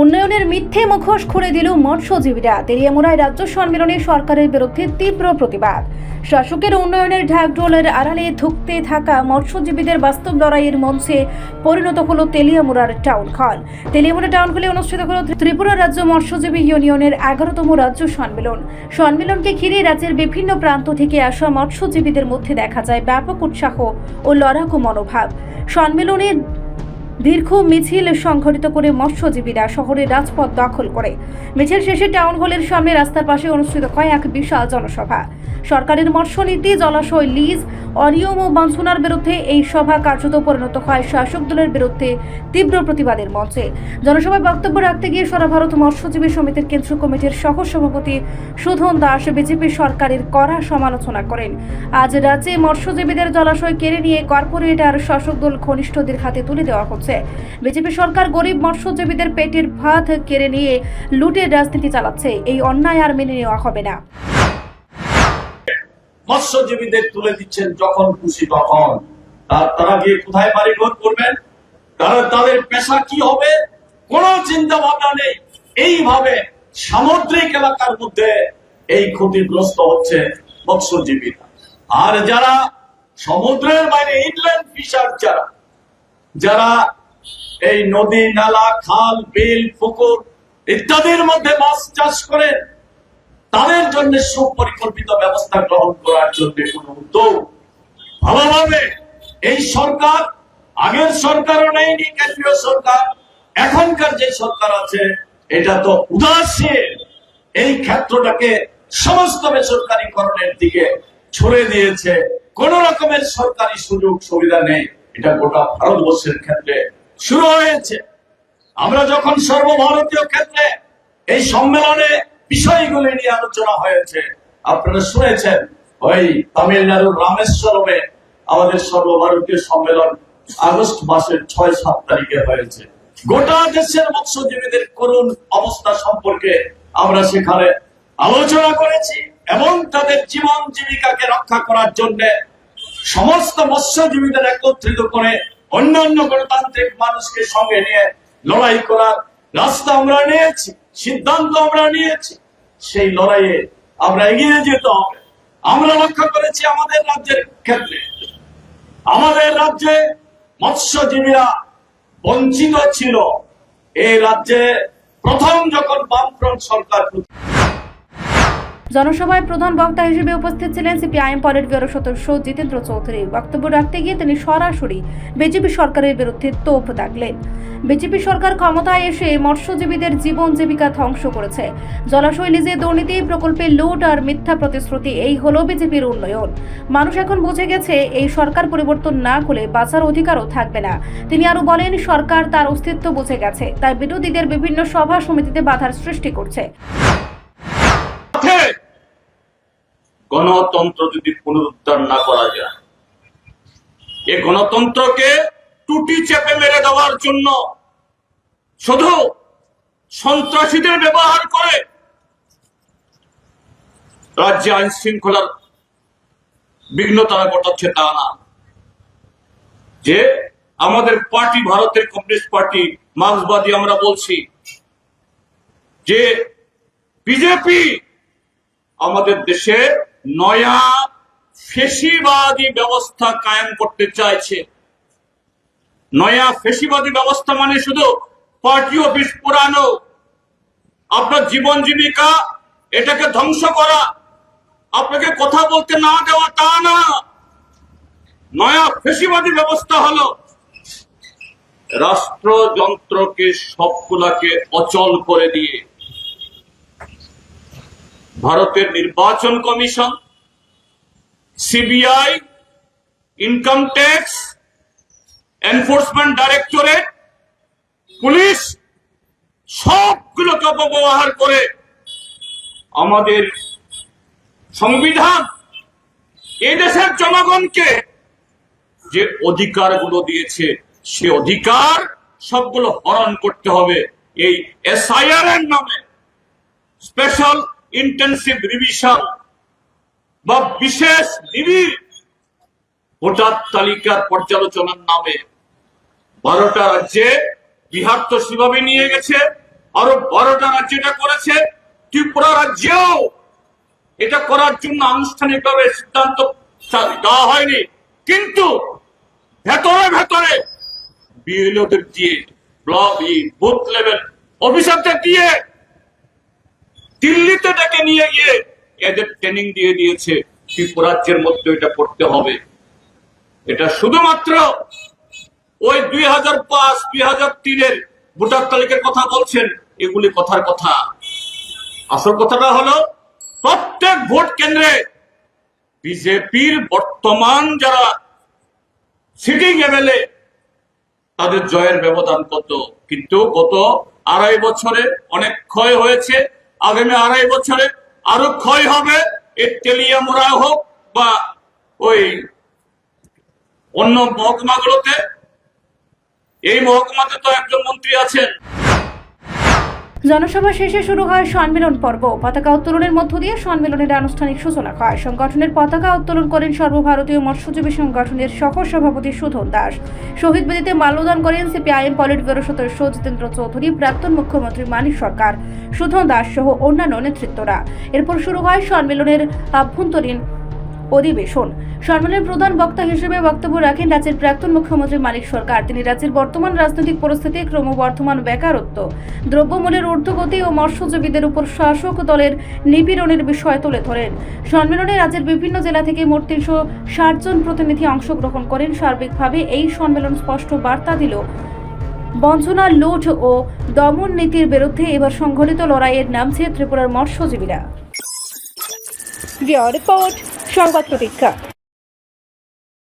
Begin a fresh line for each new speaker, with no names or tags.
উন্নয়নের মিথ্যে মুখোশ খুলে দিল মৎস্যজীবীরা। তেলিয়ামুড়ায় রাজ্য সম্মেলনে সরকারের বিরুদ্ধে তীব্র প্রতিবাদ। শাসকের উন্নয়নের ঢাকঢোলের আড়ালে ধুঁকতে থাকা মৎস্যজীবীদের বাস্তব লড়াইয়ের মঞ্চে পরিণত হলো তেলিয়ামুড়ার টাউন হল। তেলিয়ামুড়া টাউন হলে অনুষ্ঠিত হলো ত্রিপুরা রাজ্য মৎস্যজীবী ইউনিয়নের এগারোতম রাজ্য সম্মেলন। সম্মেলনকে ঘিরে রাজ্যের বিভিন্ন প্রান্ত থেকে আসা মৎস্যজীবীদের মধ্যে দেখা যায় ব্যাপক উৎসাহ ও লড়াকু মনোভাব। সম্মেলনে দীর্ঘ মিছিল সংঘটিত করে মৎস্যজীবীরা শহরের রাজপথ দখল করে। মিছিল শেষে টাউন হলের সামনে রাস্তার পাশে অনুষ্ঠিত হয় এক বিশাল জনসভা। সরকারের মৎস্যনীতি জলাশয় লিজ অনিয়ম ও বঞ্চনার বিরুদ্ধে এই সভা কার্যত পরিণত হয় শাসক দলের বিরুদ্ধে তীব্র প্রতিবাদের মঞ্চে। জনসভায় বক্তব্য রাখতে গিয়ে সারা ভারত মৎস্যজীবী সমিতির কেন্দ্রীয় কমিটির সহ সভাপতি সুধন দাস বিজেপি সরকারের কড়া সমালোচনা করেন। আজ রাজ্যে মৎস্যজীবীদের জলাশয় কেড়ে নিয়ে কর্পোরেট আর শাসক দল, ঘনিষ্ঠদের হাতে তুলে দেওয়া হচ্ছে। বিজেপি সরকার গরিব মৎস্যজীবীদের পেটের ভাত কেড়ে নিয়ে লুটের রাজনীতি চালাচ্ছে। এই অন্যায় আর মেনে নেওয়া হবে না।
মৎস্যজীবীদের তুলে দিচ্ছেন যখন খুশি তখন। তারা গিয়ে কোথায় বাড়ি ঘর করবেন? তারা তাদের পেশা কি হবে? কোন চিন্তা ভাবনা নেই। এইভাবে সামুদ্রিক এলাকার মধ্যে এই ক্ষতিগ্রস্ত হচ্ছে মৎস্যজীবীরা। আর যারা সমুদ্রের বাইরে ইনল্যান্ড ফিশার যারা যারা এই নদী, নালা, খাল, বিল, পুকুর ইত্যাদির মধ্যে মাছ চাষ করেন তাদের জন্য সুপরিকল্পিত ব্যবস্থা গ্রহণ করার জন্য কোন উদ্যোগ। ভালোভাবে এই সরকার, আগের সরকারও নেয়নি, কেন্দ্রীয় সরকার, এখনকার যে সরকার আছে, এটা তো উদাসীন। এই ক্ষেত্রটাকে সমস্ত বেসরকারীকরণের দিকে ছড়ে দিয়েছে। কোন রকমের সরকারি সুযোগ সুবিধা নেই। এটা গোটা ভারতবর্ষের ক্ষেত্রে শুরু হয়েছে। আমরা যখন সর্বভারতীয় ক্ষেত্রে এই সম্মেলনে বিষয়গুলি নিয়ে আলোচনা হয়েছে। আপনারা শুনেছেন, ওই তামিলনাড়ুর রামেশ্বরমে আমাদের সর্বভারতীয় সম্মেলন আগস্ট মাসের ছয় সাত তারিখে হয়েছে। গোটা দেশের মৎস্যজীবীদের করুণ অবস্থা সম্পর্কে আমরা সেখানে আলোচনা করেছি এবং তাদের জীবন জীবিকাকে রক্ষা করার জন্য সমস্ত মৎস্যজীবীদের একত্রিত করে অন্যান্য গণতান্ত্রিক মানুষকে সঙ্গে নিয়ে লড়াই করার রাস্তা আমরা নিয়েছি, সিদ্ধান্ত আমরা নিয়েছি। সেই লড়াইয়ে আমরা এগিয়ে যেতে হবে আমরা লক্ষ্য করেছি আমাদের রাজ্যের ক্ষেত্রে। আমাদের রাজ্যে মৎস্যজীবীরা বঞ্চিত ছিল। এই রাজ্যে প্রথম যখন বামফ্রন্ট সরকার
জনসভায় প্রধান বক্তা হিসেবে উপস্থিত ছিলেন সিপিআইএম পলিট ব্যুরো সদস্য জিতেন্দ্র চৌধুরী। বক্তব্য রাখতে গিয়ে তিনি সরাসরি বিজেপি সরকারের বিরুদ্ধে তোপ দাগলেন। বিজেপি সরকার ক্ষমতায় এসে মৎস্যজীবীদের জীবন জীবিকা ধ্বংস করেছে। জলাশয় লিজে দুর্নীতি, প্রকল্পে লুট আর মিথ্যা প্রতিশ্রুতি, এই হলো বিজেপির উন্নয়ন। মানুষ এখন বুঝে গেছে এই সরকার পরিবর্তন না করলে বাঁচার অধিকারও থাকবে না। তিনি আরও বলেন, সরকার তার অস্তিত্ব বুঝে গেছে, তাই বিরোধীদের বিভিন্ন সভা সমিতিতে বাধার সৃষ্টি করছে।
গণতন্ত্র যদি পুনরুদ্ধার না করা যায় এই গণতন্ত্রকে টুটি চেপে মেরে দেওয়ার জন্য শুধু সন্ত্রাসীদের ব্যবহার করে রাজ্যে আইন শৃঙ্খলার বিঘ্নতা ঘটাচ্ছে তা না। যে আমাদের পার্টি, ভারতের কমিউনিস্ট পার্টি, মার্ক্সবাদী আমরা বলছি, যে বিজেপি আমাদের দেশে নয়া ফেসিবাদী ব্যবস্থা কায়েম করতে চাইছে। নয়া ফেসিবাদী ব্যবস্থা মানে শুধু পার্টি অফিস পুরানো আপনার জীবন জীবিকা, এটাকে ধ্বংস করা, আপনাকে কথা বলতে না দেওয়া তা না। নয়া ফেসিবাদী ব্যবস্থা হলো রাষ্ট্রযন্ত্রকে সবগুলাকে অচল করে দিয়ে ভারতের নির্বাচন commission CBI income tax enforcement directorate police সবগুলোকে অপব্যবহার করে আমাদের সংবিধান এই দেশের জনগণকে যে অধিকারগুলো দিয়েছে, সে অধিকার সবগুলো হরণ করতে হবে। এই এসআইআর এর নামে স্পেশাল ইন্টেন্সিভ রিভিশন বা বিশেষ নিবিড় ভোটার তালিকার পর্যালোচনার নামে বারোটা রাজ্যে বিহার তো সেভাবে নিয়ে গেছে, আরও বারোটা রাজ্য এটা করেছে, ত্রিপুরা রাজ্যেও এটা করার জন্য আনুষ্ঠানিকভাবে সিদ্ধান্ত দেওয়া হয়নি। কিন্তু ভেতরে ভেতরে বিএলওদের দিয়ে ব্লক বুথ লেভেল অফিসারদের দিয়ে দিল্লিতে ডেকে নিয়ে গিয়ে এদের ট্রেনিং দিয়ে দিয়েছে ত্রিপুরাজ্যের মধ্যে এটা করতে হবে। এটা শুধুমাত্র ওই দুই হাজার পাঁচ, দুই হাজার তিনের ভোটার তালিকার কথা বলছেন, এগুলি কথার কথা। আসল কথাটা হলো, প্রত্যেক ভোট কেন্দ্রে বিজেপির বর্তমান যারা সিটিং এমএলএ তাদের জয়ের ব্যবধান কত? কিন্তু গত আড়াই বছরে অনেক ক্ষয় হয়েছে। আগামী আড়াই বছরে আরও ক্ষয় হবে এর হোক বা ওই অন্য মহকুমাগুলোতে। এই মহকুমাতে তো একজন মন্ত্রী আছেন।
জনসভা শেষে শুরু হয় সম্মেলন পর্ব। পতাকা উত্তোলনের মধ্য দিয়ে সম্মেলনের আনুষ্ঠানিক সূচনা হয়। সংগঠনের পতাকা উত্তোলন করেন সর্বভারতীয় মৎস্যজীবী সংগঠনের সহ সভাপতি সুধন দাস। শহীদ বেদিতে মাল্যদান করেন সিপিআইএম পলিট ব্যুরো সদস্য জিতেন্দ্র চৌধুরী, প্রাক্তন মুখ্যমন্ত্রী মানিক সরকার, সুধন দাস সহ অন্যান্য নেতৃত্বরা। এরপর শুরু হয় সম্মেলনের আভ্যন্তরীণ অধিবেশন। সম্মেলনের প্রধান বক্তা হিসেবে বক্তব্য রাখেন রাজ্যের প্রাক্তন মুখ্যমন্ত্রী মানিক সরকার। তিনি রাজ্যের বর্তমান রাজনৈতিক পরিস্থিতি, ক্রমবর্ধমান বেকারত্ব, দ্রব্যমূল্যের ঊর্ধ্বগতি ও মৎস্যজীবীদের উপর শাসক দলের নিপীড়নের বিষয় তুলে ধরেন। সম্মেলনে রাজ্যের বিভিন্ন জেলা থেকে মোট তিনশো ষাট জন প্রতিনিধি অংশগ্রহণ করেন। সার্বিকভাবে এই সম্মেলন স্পষ্ট বার্তা দিল, বঞ্চনা লুট ও দমন নীতির বিরুদ্ধে এবার সংঘটিত লড়াইয়ের নামছে ত্রিপুরার মৎস্যজীবীরা। রিপোর্ট সংবাদ প্রতীক্ষা